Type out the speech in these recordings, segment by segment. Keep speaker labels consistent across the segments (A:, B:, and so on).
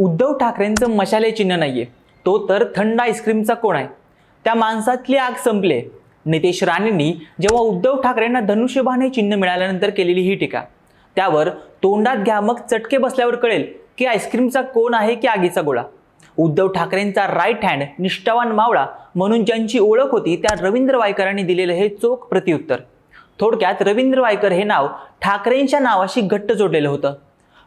A: उद्धव ठाकरेंचं मशाले चिन्ह नाहीये. तो तर थंड आईस्क्रीमचा कोण आहे? त्या माणसातली आग संपले. नितेश राणेंनी जेव्हा उद्धव ठाकरेंना धनुष्यबाण हे चिन्ह मिळाल्यानंतर केलेली ही टीका त्यावर तोंडात घ्या मग चटके बसल्यावर कळेल की आईस्क्रीमचा कोण आहे की आगीचा गोळा. उद्धव ठाकरेंचा राईट हँड निष्ठावान मावळा म्हणून ज्यांची ओळख होती त्या रवींद्र वायकरांनी दिलेलं हे चोख प्रत्युत्तर. थोडक्यात रवींद्र वायकर हे नाव ठाकरेंच्या नावाशी घट्ट जोडलेलं होतं.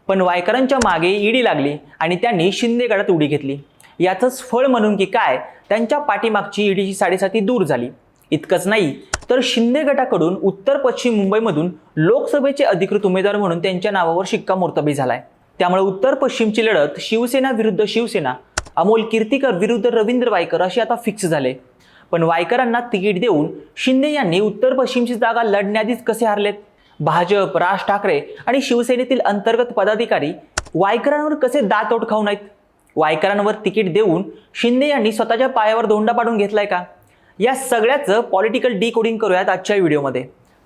A: पण वायकरांच्या मागे ईडी लागली आणि त्यांनी शिंदे गडात उडी घेतली. याचंच फळ म्हणून की काय त्यांच्या पाठीमागची ईडीची साडेसाती दूर झाली. इतकंच नाही तर शिंदे गटाकडून उत्तर पश्चिम मुंबईमधून लोकसभेचे अधिकृत उमेदवार म्हणून त्यांच्या नावावर शिक्कामोर्तबी झालाय. त्यामुळे उत्तर पश्चिमची लढत शिवसेना विरुद्ध शिवसेना अमोल कीर्तीकर विरुद्ध रवींद्र वायकर अशी आता फिक्स झाले. पण वायकरांना तिकीट देऊन शिंदे यांनी उत्तर पश्चिमची जागा लढण्याआधीच कसे हारलेत? भाजप राज ठाकरे आणि शिवसेनेतील अंतर्गत पदाधिकारी वायकरांवर कसे दात खाऊ नाहीत वायकरांवर तिकीट देऊन शिंदे यांनी स्वतःच्या पायावर धोंडा पाडून घेतलाय का? या सगळ्याचं पॉलिटिकल डिकोडिंग करूयात आजच्या व्हिडिओमध्ये.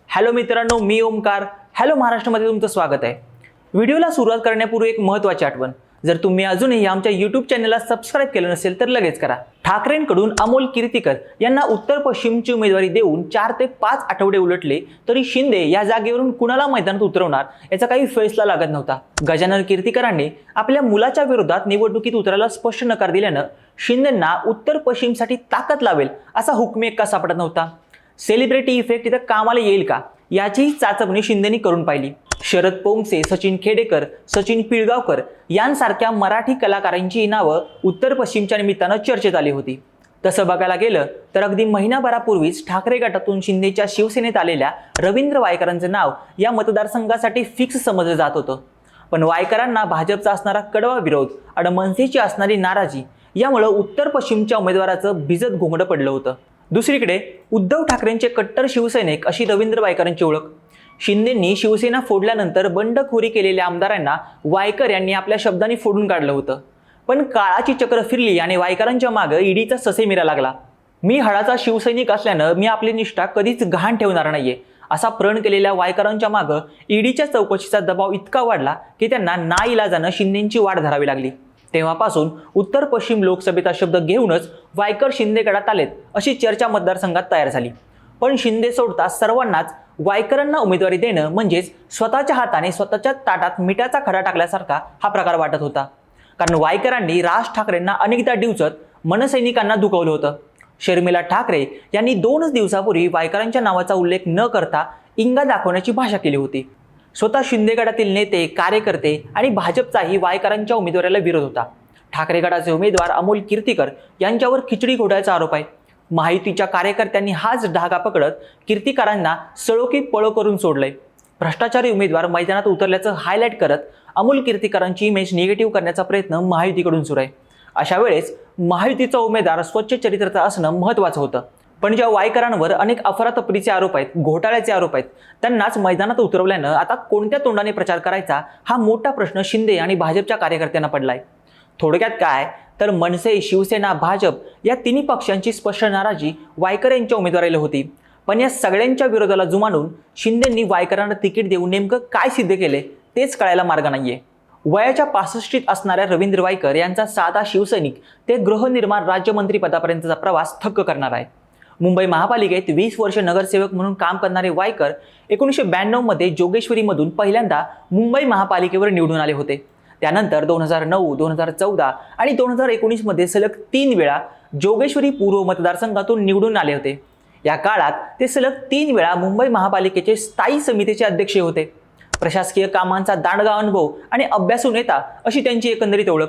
A: हॅलो मित्रांनो मी ओमकार हॅलो महाराष्ट्रामध्ये तुमचं स्वागत आहे. व्हिडिओला सुरुवात करण्यापूर्वी एक महत्त्वाची आठवण. जर तुम्ही अजूनही आमच्या यूट्यूब चॅनलला सबस्क्राईब केलं नसेल तर लगेच करा. ठाकरेंकडून अमोल कीर्तीकर यांना उत्तर पश्चिमची उमेदवारी देऊन चार ते पाच आठवडे उलटले तरी शिंदे या जागेवरून कुणाला मैदानात उतरवणार याचा काही फैसला लागत नव्हता. गजानन कीर्तीकरांनी आपल्या मुलाच्या विरोधात निवडणुकीत उतरायला स्पष्ट नकार दिल्यानं शिंदेंना उत्तर पश्चिमसाठी ताकद लावेल असा हुकमेक का सापडत नव्हता? सेलिब्रिटी इफेक्ट इथं कामाला येईल का? याचीही चाचपणी शिंदेनी करून पाहिली. शरद पोंगसे सचिन खेडेकर सचिन पिळगावकर यांसारख्या मराठी कलाकारांची नावं उत्तर पश्चिमच्या निमित्तानं चर्चेत आली होती. तसं बघायला गेलं तर अगदी महिनाभरापूर्वीच ठाकरे गटातून शिंदेच्या शिवसेनेत आलेल्या रवींद्र वायकरांचं नाव या मतदारसंघासाठी फिक्स समजलं जात होतं. पण वायकरांना भाजपचा असणारा कडवा विरोध आणि मनसेची असणारी नाराजी यामुळं उत्तर पश्चिमच्या उमेदवाराचं भिजत घोंगडं पडलं होतं. दुसरीकडे उद्धव ठाकरेंचे कट्टर शिवसैनिक अशी रवींद्र वायकरांची ओळख. शिंदेंनी शिवसेना फोडल्यानंतर बंडखोरी केलेल्या आमदारांना वायकर यांनी आपल्या शब्दांनी फोडून काढलं होतं. पण काळाची चक्र फिरली आणि वायकरांच्या मागं ईडीचा ससेमिरा लागला. मी हळाचा शिवसैनिक असल्यानं मी आपली निष्ठा कधीच घाण ठेवणार नाहीये असा प्रण केलेल्या वायकरांच्या मागं ईडीच्या चौकशीचा दबाव इतका वाढला की त्यांना नाईलाजानं शिंदेंची वाट धरावी लागली. तेव्हापासून उत्तर पश्चिम लोकसभेचा शब्द घेऊनच वायकर शिंदे गडात आलेत अशी चर्चा मतदारसंघात तयार झाली. पण शिंदे सोडता सर्वांनाच वायकरांना उमेदवारी देणं म्हणजेच स्वतःच्या हाताने स्वतःच्या ताटात मिठाचा खडा टाकल्यासारखा हा प्रकार वाटत होता. कारण वायकरांनी राज ठाकरेंना अनेकदा डिवचत मनसैनिकांना दुखवलं होतं. शर्मिला ठाकरे यांनी दोनच दिवसापूर्वी वायकरांच्या नावाचा उल्लेख न करता इंगा दाखवण्याची भाषा केली होती. स्वतः शिंदेगडातील नेते कार्यकर्ते आणि भाजपचाही वायकरांच्या उमेदवाराला विरोध होता. ठाकरे गटाचे उमेदवार अमोल कीर्तीकर यांच्यावर खिचडी घोटाळ्याचा आरोप आहे. माहितीच्या कार्यकर्त्यांनी हाच धागा पकडत कीर्तिकारांना सळोकी पळो करून सोडलंय. भ्रष्टाचारी उमेदवार मैदानात उतरल्याचं हायलाईट करत अमोल कीर्तिकारांची इमेज निगेटिव्ह करण्याचा प्रयत्न महायुतीकडून सुरू आहे. अशा वेळेस महायुतीचा उमेदवार स्वच्छ चरित्राचा असणं महत्त्वाचं होतं. पण ज्या वायकरांवर अनेक अफरातफरीचे आरोप आहेत घोटाळ्याचे आरोप आहेत त्यांनाच मैदानात उतरवल्यानं आता कोणत्या तोंडाने प्रचार करायचा हा मोठा प्रश्न शिंदे आणि भाजपच्या कार्यकर्त्यांना पडलाय. थोडक्यात काय? तर मनसे शिवसेना भाजप या तिन्ही पक्षांची स्पष्ट नाराजी वायकर यांच्या उमेदवारीला होती. पण या सगळ्यांच्या विरोधाला जुमानून शिंदेंनी वायकरांना तिकीट देऊन नेमकं काय सिद्ध केले तेच कळायला मार्ग नाहीये. वयाच्या पासष्टीत असणाऱ्या रवींद्र वायकर यांचा साधा शिवसैनिक ते गृहनिर्माण राज्यमंत्रीपदापर्यंतचा प्रवास थक्क करणार आहे. मुंबई महापालिकेत वीस वर्ष नगरसेवक म्हणून काम करणारे वायकर एकोणीसशे ब्याण्णवमध्ये जोगेश्वरीमधून पहिल्यांदा मुंबई महापालिकेवर निवडून आले होते. त्यानंतर दोन हजार नऊ दोन हजार चौदा आणि दोन हजार एकोणीसमध्ये सलग तीन वेळा जोगेश्वरी पूर्व मतदारसंघातून निवडून आले होते. या काळात ते सलग तीन वेळा मुंबई महापालिकेचे स्थायी समितीचे अध्यक्ष होते. प्रशासकीय कामांचा दांडगा अनुभव आणि अभ्यासू नेता अशी त्यांची एकंदरीत ओळख.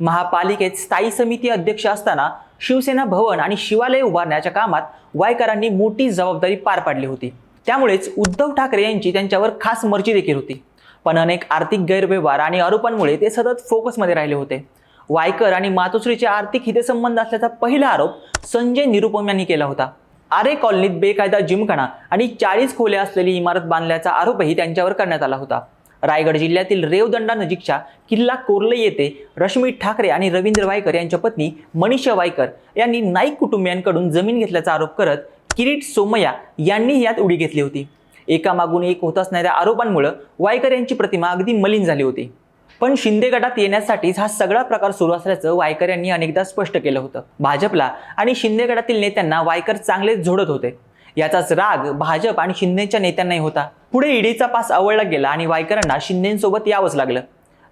A: महापालिकेत स्थायी समिती अध्यक्ष असताना शिवसेना भवन आणि शिवालय उभारण्याच्या कामात वायकरांनी मोठी जबाबदारी पार पाडली होती. त्यामुळेच उद्धव ठाकरे यांची त्यांच्यावर खास मर्जी देखील होती. पण अनेक आर्थिक गैरव्यवहार आणि आरोपांमुळे ते सतत फोकसमध्ये राहिले होते. वायकर आणि मातोश्रीचे आर्थिक हितसंबंध असल्याचा पहिला आरोप संजय निरुपम यांनी केला होता. आरे कॉलनीत बेकायदा जिमखाना आणि चाळीस खोल्या असलेली इमारत बांधल्याचा आरोपही त्यांच्यावर करण्यात आला होता. रायगड जिल्ह्यातील रेवदंडा नजीकच्या किल्ला कोर्ले येथे रश्मी ठाकरे आणि रवींद्र वायकर यांच्या पत्नी मनीषा वायकर यांनी नाईक कुटुंबियांकडून जमीन घेतल्याचा आरोप करत किरीट सोमय्या यांनी यात उडी घेतली होती. एकामागून एक होत असणाऱ्या आरोपांमुळे वायकर यांची प्रतिमा अगदी मलिन झाली होती. पण शिंदे गटात येण्यासाठीच हा सगळा प्रकार सुरू असल्याचं वायकर यांनी अनेकदा स्पष्ट केलं होतं. भाजपला आणि शिंदे गटातील नेत्यांना वायकर चांगलेच झोडत होते. याचाच राग भाजप आणि शिंदेच्या नेत्यांनाही होता. पुढे ईडीचा पास आवळला गेला आणि वायकरांना शिंदेसोबत यावंच लागलं.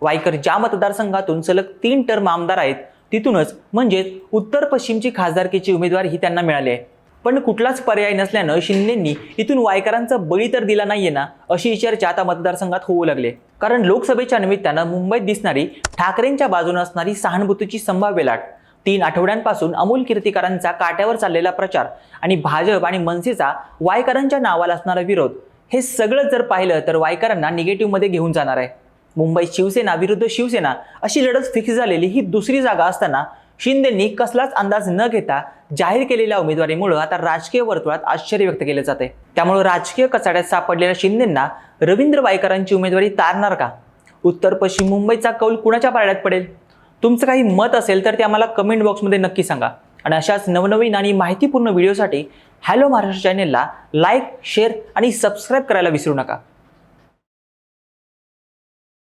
A: वायकर ज्या मतदारसंघातून सलग तीन टर्म आमदार आहेत तिथूनच म्हणजेच उत्तर पश्चिमची खासदारकीची उमेदवार ही त्यांना मिळाली आहे. पण कुठलाच पर्याय नसल्यानं शिंदेंनी इथून वायकरांचा बळी तर दिला नाहीये ना अशी चर्चा आता मतदारसंघात होऊ लागले कारण लोकसभेच्या निमित्तानं मुंबईत दिसणारी ठाकरेंच्या बाजूने असणारी सहानुभूतीची संभाव्य लाट. तीन आठवड्यांपासून अमोल कीर्तिकारांचा काट्यावर चाललेला प्रचार आणि भाजप आणि मनसेचा वायकरांच्या नावाला असणारा विरोध हे सगळं जर पाहिलं तर वायकरांना निगेटिव्हमध्ये घेऊन जाणार आहे. मुंबईत शिवसेना विरुद्ध शिवसेना अशी लढत फिक्स झालेली ही दुसरी जागा असताना शिंदेंनी कसलाच अंदाज न घेता जाहीर केलेल्या उमेदवारीमुळे आता राजकीय वर्तुळात आश्चर्य व्यक्त केले जाते त्यामुळे राजकीय कचाड्यात सापडलेल्या शिंदेंना रवींद्र वायकरांची उमेदवारी तारणार का? उत्तर पश्चिम मुंबईचा कौल कुणाच्या पारड्यात पडेल? तुमचं काही मत असेल तर ते आम्हाला कमेंट बॉक्समध्ये नक्की सांगा. आणि अशाच नवनवीन आणि माहितीपूर्ण व्हिडिओसाठी हॅलो महाराष्ट्र चॅनेलला लाईक शेअर आणि सबस्क्राईब करायला विसरू नका.